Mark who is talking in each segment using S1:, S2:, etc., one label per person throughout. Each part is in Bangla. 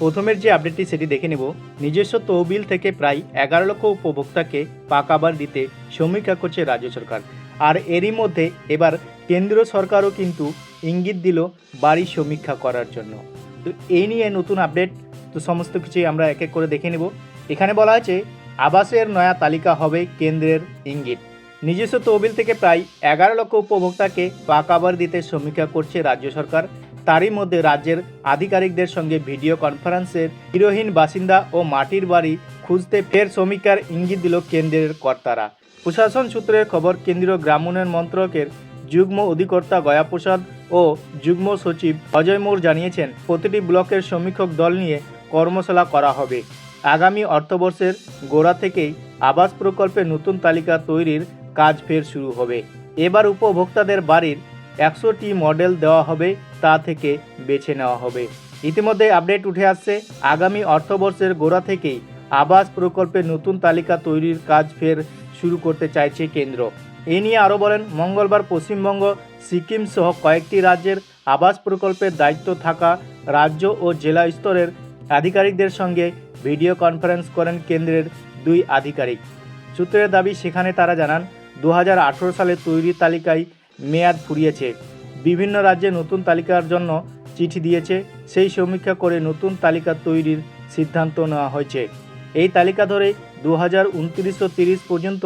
S1: প্রথমের যে আপডেটটি সেটি দেখে নেব। নিজস্ব তহবিল থেকে প্রায় এগারো লক্ষ উপভোক্তাকে পাকাবার দিতে সমীক্ষা করছে রাজ্য সরকার। আর এরই মধ্যে এবার কেন্দ্র সরকারও কিন্তু ইঙ্গিত দিল বাড়ি সমীক্ষা করার জন্য। তো এই নিয়ে নতুন আপডেট তো সমস্ত কিছুই আমরা এক এক করে দেখে নেব। এখানে বলা আছে, আবাসের নয়া তালিকা হবে কেন্দ্রের ইঙ্গিত। নিজস্ব তহবিল থেকে প্রায় এগারো লক্ষ উপভোক্তাকে পাকাবার দিতে সমীক্ষা করছে রাজ্য সরকার। তারই মধ্যে রাজ্যের আধিকারিকদের সঙ্গে ভিডিও কনফারেন্সের হিরোহীন বাসিন্দা ও মাটির বাড়ি খুঁজতে ফের সমীক্ষার ইঙ্গিত দিল কেন্দ্রের কর্তারা। প্রশাসন সূত্রের খবর, কেন্দ্রীয় গ্রাম উন্নয়ন মন্ত্রকের যুগ্ম অধিকর্তা গয়া প্রসাদ ও যুগ্ম সচিব অজয় মোর জানিয়েছেন, প্রতিটি ব্লকের সমীক্ষক দল নিয়ে কর্মশালা করা হবে। আগামী অর্থবর্ষের গোড়া থেকেই আবাস প্রকল্পে নতুন তালিকা তৈরির কাজ ফের শুরু হবে। এবার উপভোক্তাদের বাড়ির একশোটি মডেল দেওয়া হবে, তা থেকে বেছে নেওয়া হবে। ইতিমধ্যে আপডেট উঠে আসছে, আগামী অর্থবর্ষের গোড়া থেকেই আবাস প্রকল্পের নতুন তালিকা তৈরির কাজ ফের শুরু করতে চাইছে কেন্দ্র। এই নিয়ে আরও বলেন, মঙ্গলবার পশ্চিমবঙ্গ, সিকিম সহ কয়েকটি রাজ্যের আবাস প্রকল্পের দায়িত্ব থাকা রাজ্য ও জেলা স্তরের আধিকারিকদের সঙ্গে ভিডিও কনফারেন্স করেন কেন্দ্রের দুই আধিকারিক। সূত্রের দাবি, সেখানে তারা জানান দু হাজার আঠারো সালে তৈরি তালিকায় মেয়াদ ফুরিয়েছে। বিভিন্ন রাজ্যে নতুন তালিকার জন্য চিঠি দিয়েছে। সেই সমীক্ষা করে নতুন তালিকা তৈরির সিদ্ধান্ত নেওয়া হয়েছে। এই তালিকা ধরে দু হাজার উনত্রিশশো তিরিশ পর্যন্ত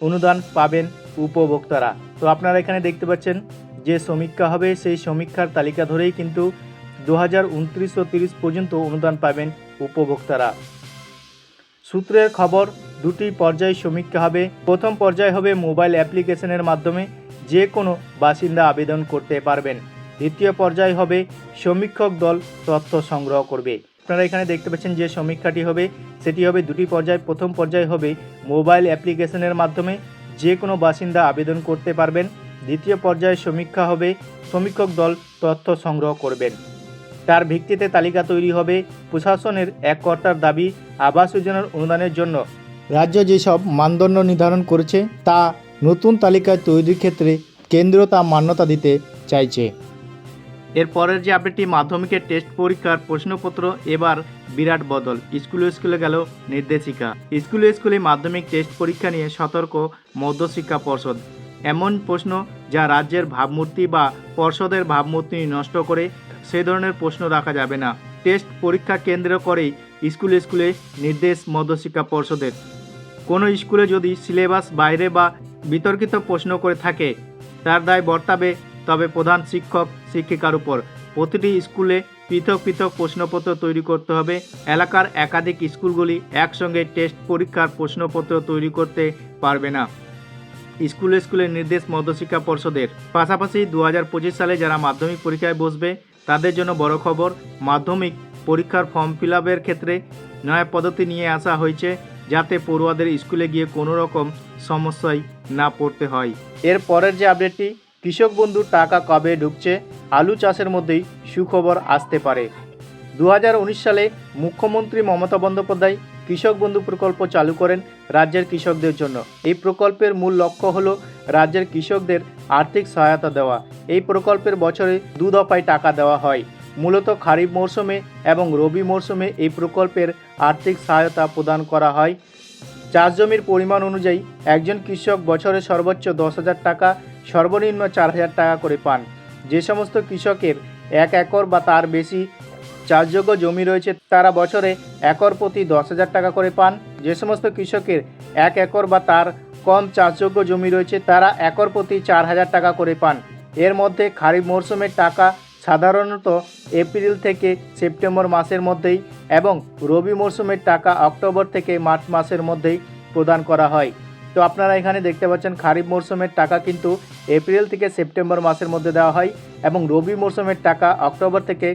S1: অনুদান পাবেন উপভোক্তারা। তো আপনারা এখানে দেখতে পাচ্ছেন যে সমীক্ষা হবে, সেই সমীক্ষার তালিকা ধরেই কিন্তু দু হাজার উনত্রিশশো তিরিশ পর্যন্ত অনুদান পাবেন উপভোক্তারা। সূত্রের খবর, দুটি পর্যায়ে সমীক্ষা হবে। প্রথম পর্যায় হবে মোবাইল অ্যাপ্লিকেশনের মাধ্যমে। যে কোনো বাসিন্দা আবেদন করতে পারবেন। দ্বিতীয় পর্যায় হবে সমীক্ষক দল তথ্য সংগ্রহ করবে। আপনারা এখানে দেখতে পাচ্ছেন যে সমীক্ষাটি হবে, সেটি হবে দুটি পর্যায়। প্রথম পর্যায় হবে মোবাইল অ্যাপ্লিকেশনের মাধ্যমে যে কোনো বাসিন্দা আবেদন করতে পারবেন। দ্বিতীয় পর্যায়ে সমীক্ষা হবে, সমীক্ষক দল তথ্য সংগ্রহ করবেন। তার ভিত্তিতে তালিকা তৈরি হবে প্রশাসনের এক কর্তার দাবি আবাস যোজনার অনুদানের জন্য। রাজ্য যেসব মানদণ্ড নির্ধারণ করেছে, তা নতুন তালিকায় তৈরির ক্ষেত্রে কেন্দ্র তা মান্যতা দিতে চাইছে। এর পরের যে আপডেটটি মাধ্যমিকের টেস্ট পরীক্ষার প্রশ্নপত্র, এবার বিরাট বদল। স্কুলে স্কুলে গেল নির্দেশিকা। স্কুলে স্কুলে মাধ্যমিক টেস্ট পরীক্ষা নিয়ে সতর্ক মধ্যশিক্ষা পর্ষদ। এমন প্রশ্ন যা রাজ্যের ভাবমূর্তি বা পর্ষদের ভাবমূর্তি নষ্ট করে সে ধরনের প্রশ্ন রাখা যাবে না। টেস্ট পরীক্ষা কেন্দ্র করেই স্কুলে স্কুলে নির্দেশ মধ্যশিক্ষা পর্ষদের। কোনো স্কুলে যদি সিলেবাস বাইরে বা বিতর্কিত প্রশ্ন করে থাকে তার দায় বর্তাবে তবে প্রধান শিক্ষক, শিক্ষিকার উপর। প্রতিটি স্কুলে পৃথক পৃথক প্রশ্নপত্র তৈরি করতে হবে। এলাকার একাধিক স্কুলগুলি একসঙ্গে টেস্ট পরীক্ষার প্রশ্নপত্র তৈরি করতে পারবে না। স্কুলে স্কুলে নির্দেশ মধ্যশিক্ষা পর্ষদের। পাশাপাশি দু হাজার পঁচিশ সালে যারা মাধ্যমিক পরীক্ষায় বসবে, তাদের জন্য বড় খবর, মাধ্যমিক পরীক্ষার ফর্ম ফিল ক্ষেত্রে নয়া পদ্ধতি নিয়ে আসা হয়েছে, যাতে পড়ুয়াদের স্কুলে গিয়ে কোনো রকম সমস্যায় না পড়তে হয়। এর পরের যে আপডেটটি কৃষক বন্ধুর টাকা কবে ঢুকছে, আলু চাষের মধ্যেই সুখবর আসতে পারে। দু হাজার উনিশ সালে মুখ্যমন্ত্রী মমতা বন্দ্যোপাধ্যায় কৃষক বন্ধু প্রকল্প চালু করেন রাজ্যের কৃষকদের জন্য। এই প্রকল্পের মূল লক্ষ্য হল রাজ্যের কৃষকদের আর্থিক সহায়তা দেওয়া। এই প্রকল্পের বছরে দু দফায় টাকা দেওয়া হয়। মূলত খারিফ মরশুমে এবং রবি মরশুমে এই প্রকল্পের আর্থিক সহায়তা প্রদান করা হয়। চাষ জমির পরিমাণ অনুযায়ী একজন কৃষক বছরে সর্বোচ্চ দশ হাজার টাকা, সর্বনিম্ন চার হাজার টাকা করে পান। যে সমস্ত কৃষকের এক একর বা তার বেশি চাষযোগ্য জমি রয়েছে, তারা বছরে একর প্রতি দশ হাজার টাকা করে পান। যে সমস্ত কৃষকের এক একর বা তার কম চাষযোগ্য জমি রয়েছে, তারা একর প্রতি চার হাজার টাকা করে পান। এর মধ্যে খারিফ মরশুমের টাকা সাধারণত এপ্রিল থেকে সেপ্টেম্বর মাসের মধ্যেই এবং রবি মরশুমের টাকা অক্টোবর থেকে মার্চ মাসের মধ্যেই প্রদান করা হয়। তো আপনারা এখানে দেখতে পাচ্ছেন খারিফ মরশুমের টাকা কিন্তু এপ্রিল থেকে সেপ্টেম্বর মাসের মধ্যে দেওয়া হয় এবং রবি মরশুমের টাকা অক্টোবর থেকে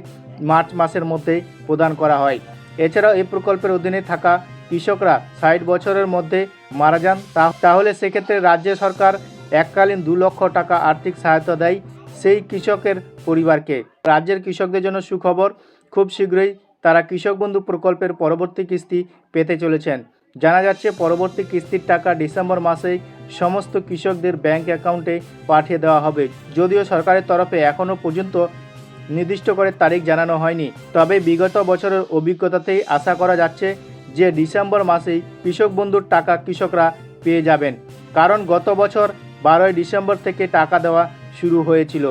S1: মার্চ মাসের মধ্যেই প্রদান করা হয়। এছাড়াও এই প্রকল্পের অধীনে থাকা কৃষকরা ষাট বছরের মধ্যে মারা যান। তাহলে সেক্ষেত্রে রাজ্য সরকার এককালীন দু লক্ষ টাকা আর্থিক সহায়তা দেয় সেই কৃষকের পরিবারকে। রাজ্যের কৃষকদের জন্য সুখবর, খুব শীঘ্রই তারা কৃষক বন্ধু প্রকল্পের পরবর্তী কিস্তি পেতে চলেছেন। জানা যাচ্ছে, পরবর্তী কিস্তির টাকা ডিসেম্বর মাসেই সমস্ত কৃষকদের ব্যাংক অ্যাকাউন্টে পাঠিয়ে দেওয়া হবে। যদিও সরকারের তরফে এখনও পর্যন্ত নির্দিষ্ট করে তারিখ জানানো হয়নি। তবে বিগত বছরের অভিজ্ঞতাতেই আশা করা যাচ্ছে যে ডিসেম্বর মাসেই কৃষক বন্ধুর টাকা কৃষকরা পেয়ে যাবেন। কারণ গত বছর বারোই ডিসেম্বর থেকে টাকা দেওয়া শুরু হয়েছিল।